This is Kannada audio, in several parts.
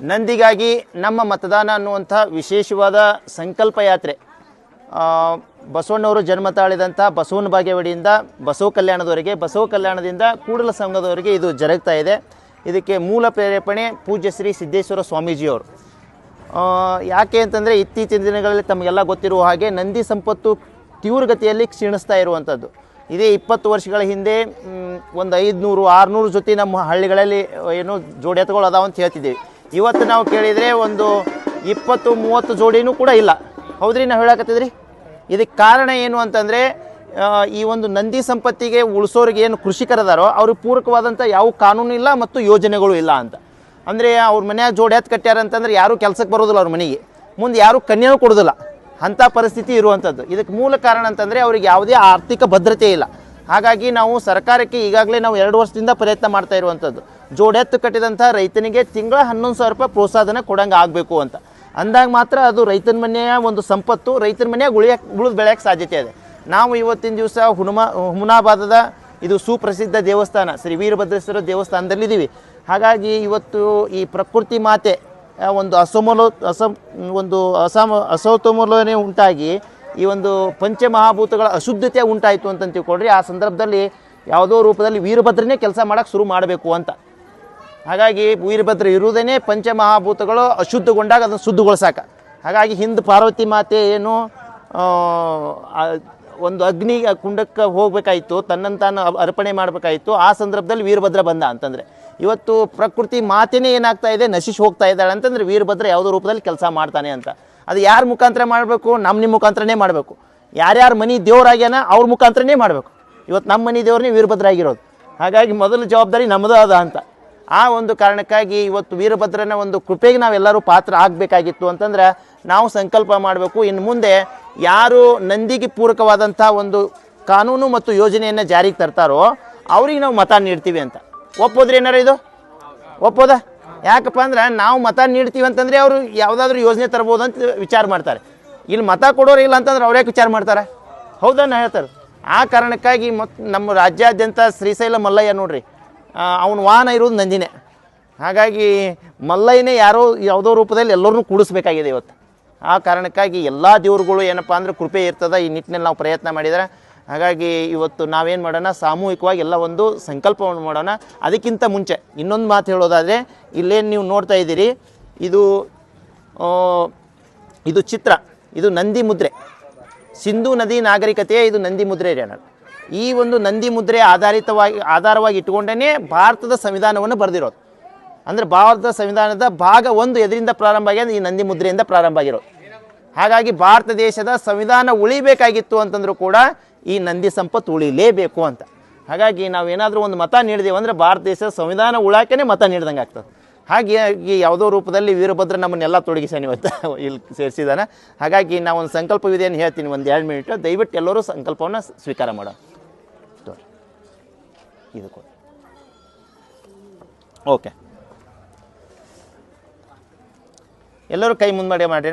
ನಂದಿಗಾಗಿ ನಮ್ಮ ಮತದಾನ ಅನ್ನುವಂಥ ವಿಶೇಷವಾದ ಸಂಕಲ್ಪ ಯಾತ್ರೆ. ಬಸವಣ್ಣವರು ಜನ್ಮ ತಾಳಿದಂಥ ಬಸವನ ಬಾಗೇವಾಡಿಯಿಂದ ಬಸವ ಕಲ್ಯಾಣದವರೆಗೆ, ಬಸವ ಕಲ್ಯಾಣದಿಂದ ಕೂಡಲ ಸಂಘದವರೆಗೆ ಇದು ಜರುಗ್ತಾ ಇದೆ. ಇದಕ್ಕೆ ಮೂಲ ಪ್ರೇರೇಪಣೆ ಪೂಜ್ಯ ಶ್ರೀ ಸಿದ್ದೇಶ್ವರ ಸ್ವಾಮೀಜಿಯವರು. ಯಾಕೆ ಅಂತಂದರೆ ಇತ್ತೀಚಿನ ದಿನಗಳಲ್ಲಿ ತಮಗೆಲ್ಲ ಗೊತ್ತಿರುವ ಹಾಗೆ ನಂದಿ ಸಂಪತ್ತು ತೀವ್ರಗತಿಯಲ್ಲಿ ಕ್ಷೀಣಿಸ್ತಾ ಇರುವಂಥದ್ದು. ಇದೇ ಇಪ್ಪತ್ತು ವರ್ಷಗಳ ಹಿಂದೆ ಒಂದು ಐದುನೂರು, ಆರುನೂರು ಜೊತೆ ನಮ್ಮ ಹಳ್ಳಿಗಳಲ್ಲಿ ಏನು ಜೋಡಿ ಎತ್ತುಗಳು ಅದಾವ ಅಂತ ಹೇಳ್ತಿದ್ದೀವಿ. ಇವತ್ತು ನಾವು ಕೇಳಿದರೆ ಒಂದು ಇಪ್ಪತ್ತು, ಮೂವತ್ತು ಜೋಡಿನೂ ಕೂಡ ಇಲ್ಲ. ಹೌದ್ರಿ ನಾವು ಹೇಳಕತ್ತಿದ್ರಿ? ಇದಕ್ಕೆ ಕಾರಣ ಏನು ಅಂತಂದರೆ ಈ ಒಂದು ನಂದಿ ಸಂಪತ್ತಿಗೆ ಉಳಿಸೋರಿಗೆ ಏನು ಕೃಷಿಕರದಾರೋ ಅವ್ರಿಗೆ ಪೂರಕವಾದಂಥ ಯಾವ ಕಾನೂನು ಇಲ್ಲ ಮತ್ತು ಯೋಜನೆಗಳು ಇಲ್ಲ ಅಂತ. ಅಂದರೆ ಅವ್ರ ಮನ್ಯಾಗ ಜೋಡಿ ಹತ್ತು ಕಟ್ಟ್ಯಾರ ಅಂತಂದ್ರೆ ಯಾರೂ ಕೆಲಸಕ್ಕೆ ಬರೋದಿಲ್ಲ ಅವ್ರ ಮನೆಗೆ. ಮುಂದೆ ಯಾರೂ ಕನ್ಯಾನೂ ಕೊಡೋದಿಲ್ಲ. ಅಂಥ ಪರಿಸ್ಥಿತಿ ಇರುವಂಥದ್ದು. ಇದಕ್ಕೆ ಮೂಲ ಕಾರಣ ಅಂತಂದರೆ ಅವ್ರಿಗೆ ಯಾವುದೇ ಆರ್ಥಿಕ ಭದ್ರತೆ ಇಲ್ಲ. ಹಾಗಾಗಿ ನಾವು ಸರ್ಕಾರಕ್ಕೆ ಈಗಾಗಲೇ ನಾವು ಎರಡು ವರ್ಷದಿಂದ ಪ್ರಯತ್ನ ಮಾಡ್ತಾ ಇರುವಂಥದ್ದು. ಜೋಡೆತ್ತು ಕಟ್ಟಿದಂಥ ರೈತನಿಗೆ ತಿಂಗಳ ಹನ್ನೊಂದು ಸಾವಿರ ರೂಪಾಯಿ ಪ್ರೋತ್ಸಾಹನ ಕೊಡಂಗೆ ಆಗಬೇಕು ಅಂತ. ಅಂದಾಗ ಮಾತ್ರ ಅದು ರೈತನ ಮನೆಯ ಒಂದು ಸಂಪತ್ತು, ರೈತನ ಮನೆಯಾಗ ಉಳಿಯಕ್ಕೆ ಉಳಿದು ಬೆಳೆಯೋಕ್ಕೆ ಸಾಧ್ಯತೆ ಇದೆ. ನಾವು ಇವತ್ತಿನ ದಿವಸ ಹುನುಮಾ ಹುಮನಾಬಾದದ ಇದು ಸುಪ್ರಸಿದ್ಧ ದೇವಸ್ಥಾನ, ಶ್ರೀ ವೀರಭದ್ರೇಶ್ವರ ದೇವಸ್ಥಾನದಲ್ಲಿದ್ದೀವಿ. ಹಾಗಾಗಿ ಇವತ್ತು ಈ ಪ್ರಕೃತಿ ಮಾತೆ ಒಂದು ಅಸಮಲೋ ಅಸಮ್ ಒಂದು ಅಸಮ ಅಸಮತೋಲನೆ ಉಂಟಾಗಿ ಈ ಒಂದು ಪಂಚಮಹಾಭೂತಗಳ ಅಶುದ್ಧತೆ ಉಂಟಾಯಿತು ಅಂತ ತಿಳ್ಕೊಳ್ರಿ. ಆ ಸಂದರ್ಭದಲ್ಲಿ ಯಾವುದೋ ರೂಪದಲ್ಲಿ ವೀರಭದ್ರನೇ ಕೆಲಸ ಮಾಡೋಕ್ಕೆ ಶುರು ಮಾಡಬೇಕು ಅಂತ. ಹಾಗಾಗಿ ವೀರಭದ್ರ ಇರುವುದೇ ಪಂಚಮಹಾಭೂತಗಳು ಅಶುದ್ಧಗೊಂಡಾಗ ಅದನ್ನು ಶುದ್ಧಗೊಳಿಸಾಕ. ಹಾಗಾಗಿ ಹಿಂದೆ ಪಾರ್ವತಿ ಮಾತೆ ಏನು ಒಂದು ಅಗ್ನಿ ಕುಂಡಕ್ಕೆ ಹೋಗಬೇಕಾಯಿತು ತನ್ನನ್ನು ತಾನು ಅರ್ಪಣೆ ಮಾಡಬೇಕಾಯಿತು, ಆ ಸಂದರ್ಭದಲ್ಲಿ ವೀರಭದ್ರ ಬಂದ ಅಂತಂದರೆ. ಇವತ್ತು ಪ್ರಕೃತಿ ಮಾತೇನೇ ಏನಾಗ್ತಾ ಇದೆ ನಶಿಸಿ ಹೋಗ್ತಾ ಇದ್ದಾಳೆ ಅಂತಂದ್ರೆ ವೀರಭದ್ರ ಯಾವುದೋ ರೂಪದಲ್ಲಿ ಕೆಲಸ ಮಾಡ್ತಾನೆ ಅಂತ. ಅದು ಯಾರ ಮುಖಾಂತರ ಮಾಡಬೇಕು? ನಮ್ಮ ನಿಮ್ಮ ಮುಖಾಂತರನೇ ಮಾಡಬೇಕು. ಯಾರ್ಯಾರ ಮನೆ ದೇವರಾಗ್ಯಾನ ಅವ್ರ ಮುಖಾಂತರನೇ ಮಾಡಬೇಕು. ಇವತ್ತು ನಮ್ಮ ಮನೆ ದೇವ್ರನ್ನೇ ವೀರಭದ್ರ ಆಗಿರೋದು ಹಾಗಾಗಿ ಮೊದಲ ಜವಾಬ್ದಾರಿ ನಮ್ಮದು ಅದ ಅಂತ. ಆ ಒಂದು ಕಾರಣಕ್ಕಾಗಿ ಇವತ್ತು ವೀರಭದ್ರನ ಒಂದು ಕೃಪೆಗೆ ನಾವೆಲ್ಲರೂ ಪಾತ್ರ ಆಗಬೇಕಾಗಿತ್ತು ಅಂತಂದ್ರೆ ನಾವು ಸಂಕಲ್ಪ ಮಾಡಬೇಕು. ಇನ್ನು ಮುಂದೆ ಯಾರು ನಂದಿಗೆ ಪೂರಕವಾದಂಥ ಒಂದು ಕಾನೂನು ಮತ್ತು ಯೋಜನೆಯನ್ನು ಜಾರಿಗೆ ತರ್ತಾರೋ, ಅವ್ರಿಗೆ ನಾವು ಮತ ನೀಡ್ತೀವಿ ಅಂತ. ಒಪ್ಪೋದ್ರಿ ಏನಾರ ಇದು? ಒಪ್ಪೋದ? ಯಾಕಪ್ಪ ಅಂದ್ರೆ ನಾವು ಮತ ನೀಡ್ತೀವಿ ಅಂತಂದರೆ ಅವರು ಯಾವುದಾದ್ರೂ ಯೋಜನೆ ತರ್ಬೋದು ಅಂತ ವಿಚಾರ ಮಾಡ್ತಾರೆ. ಇಲ್ಲಿ ಮತ ಕೊಡೋರು ಇಲ್ಲ ಅಂತಂದ್ರೆ ಅವ್ರ್ಯಾಕೆ ವಿಚಾರ ಮಾಡ್ತಾರೆ? ಹೌದನ್ನ ಹೇಳ್ತಾರೆ. ಆ ಕಾರಣಕ್ಕಾಗಿ ಮತ್ತು ನಮ್ಮ ರಾಜ್ಯಾದ್ಯಂತ ಶ್ರೀಶೈಲ ಮಲ್ಲಯ್ಯ ನೋಡ್ರಿ ಅವನ ವಾಹನ ಇರೋದು ನಂದಿನೇ. ಹಾಗಾಗಿ ಮಲ್ಲಯ್ಯನೇ ಯಾರೋ ಯಾವುದೋ ರೂಪದಲ್ಲಿ ಎಲ್ಲರನ್ನೂ ಕೂಡಿಸ್ಬೇಕಾಗಿದೆ ಇವತ್ತು. ಆ ಕಾರಣಕ್ಕಾಗಿ ಎಲ್ಲ ದೇವ್ರುಗಳು ಏನಪ್ಪ ಅಂದ್ರೆ ಕೃಪೆ ಇರ್ತದೆ, ಈ ನಿಟ್ಟಿನಲ್ಲಿ ನಾವು ಪ್ರಯತ್ನ ಮಾಡಿದರೆ ಹಾಗಾಗಿ ಇವತ್ತು ನಾವೇನು ಮಾಡೋಣ? ಸಾಮೂಹಿಕವಾಗಿ ಎಲ್ಲ ಒಂದು ಸಂಕಲ್ಪವನ್ನು ಮಾಡೋಣ. ಅದಕ್ಕಿಂತ ಮುಂಚೆ ಇನ್ನೊಂದು ಮಾತು ಹೇಳೋದಾದರೆ, ಇಲ್ಲೇನು ನೀವು ನೋಡ್ತಾ ಇದ್ದೀರಿ, ಇದು ಇದು ಚಿತ್ರ, ಇದು ನಂದಿ ಮುದ್ರೆ. ಸಿಂಧೂ ನದಿ ನಾಗರಿಕತೆಯ ಇದು ನಂದಿ ಮುದ್ರೆ ನಾನು ಈ ಒಂದು ನಂದಿ ಮುದ್ರೆ ಆಧಾರಿತವಾಗಿ, ಆಧಾರವಾಗಿ ಇಟ್ಕೊಂಡೇ ಭಾರತದ ಸಂವಿಧಾನವನ್ನು ಬರೆದಿರೋದು. ಅಂದರೆ ಭಾರತದ ಸಂವಿಧಾನದ ಭಾಗ ಒಂದು ಎದರಿಂದ ಪ್ರಾರಂಭ ಆಗಿ ಈ ನಂದಿ ಮುದ್ರೆಯಿಂದ ಪ್ರಾರಂಭ ಆಗಿರೋದು. ಹಾಗಾಗಿ ಭಾರತ ದೇಶದ ಸಂವಿಧಾನ ಉಳಿಬೇಕಾಗಿತ್ತು ಅಂತಂದ್ರೂ ಕೂಡ ಈ ನಂದಿ ಸಂಪತ್ತು ಉಳಿಲೇಬೇಕು ಅಂತ. ಹಾಗಾಗಿ ನಾವೇನಾದರೂ ಒಂದು ಮತ ನೀಡಿದೆವು ಅಂದರೆ ಭಾರತ ದೇಶದ ಸಂವಿಧಾನ ಉಳಾಕೇ ಮತ ನೀಡ್ದಂಗೆ ಆಗ್ತದೆ. ಹಾಗಾಗಿ ಯಾವುದೋ ರೂಪದಲ್ಲಿ ವೀರಭದ್ರ ನಮ್ಮನ್ನೆಲ್ಲ ತೊಡಗಿಸ್ಯಾನ ಇವತ್ತು ಇಲ್ಲಿ ಸೇರಿಸಿದಾನೆ. ಹಾಗಾಗಿ ನಾವು ಒಂದು ಸಂಕಲ್ಪವಿದೆ ಅಂತ ಹೇಳ್ತೀನಿ ಒಂದು ಎರಡು ಮಿನಿಟ್ ದಯವಿಟ್ಟು ಎಲ್ಲರೂ ಸಂಕಲ್ಪವನ್ನು ಸ್ವೀಕಾರ ಮಾಡೋಣ. ಇದು ಕೊಡಿ. ಓಕೆ ಎಲ್ಲರೂ ಕೈ ಮುಂದೆ ಮಾಡಿ ಮಾಡ್ರಿ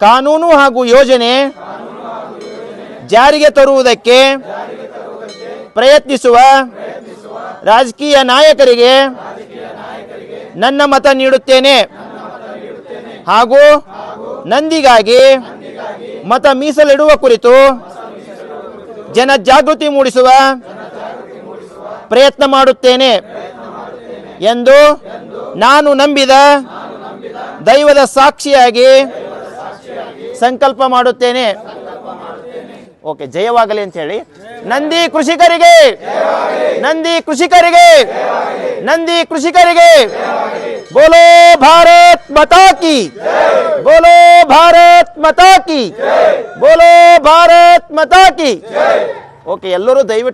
ಕಾನೂನು ಹಾಗೂ ಯೋಜನೆ ಜಾರಿಗೆ ತರುವುದಕ್ಕೆ ಪ್ರಯತ್ನಿಸುವ ರಾಜಕೀಯ ನಾಯಕರಿಗೆ ನನ್ನ ಮತ ನೀಡುತ್ತೇನೆ ಹಾಗೂ ನಂದಿಗಾಗಿ ಮತ ಮೀಸಲಿಡುವ ಕುರಿತು ಜನಜಾಗೃತಿ ಮೂಡಿಸುವ ಪ್ರಯತ್ನ ಮಾಡುತ್ತೇನೆ ಎಂದು ನಾನು ನಂಬಿದ ದೈವದ ಸಾಕ್ಷಿಯಾಗಿ ಸಂಕಲ್ಪ ಮಾಡುತ್ತೇನೆ. ಓಕೆ, ಜಯವಾಗಲಿ ಅಂತ ಹೇಳಿ ನಂದಿ ಕೃಷಿಕರಿಗೆ. ನಂದಿ ಕೃಷಿಕರಿಗೆ. ನಂದಿ ಕೃಷಿಕರಿಗೆ. ಬೋಲೋ ಭಾರತ್ ಮತಾಕಿ ಬೋಲೋ ಭಾರತ್ ಮತಾಕಿ ಬೋಲೋ ಭಾರತ್ ಮತಾಕಿ ಓಕೆ, ಎಲ್ಲರೂ ದಯವಿಟ್ಟು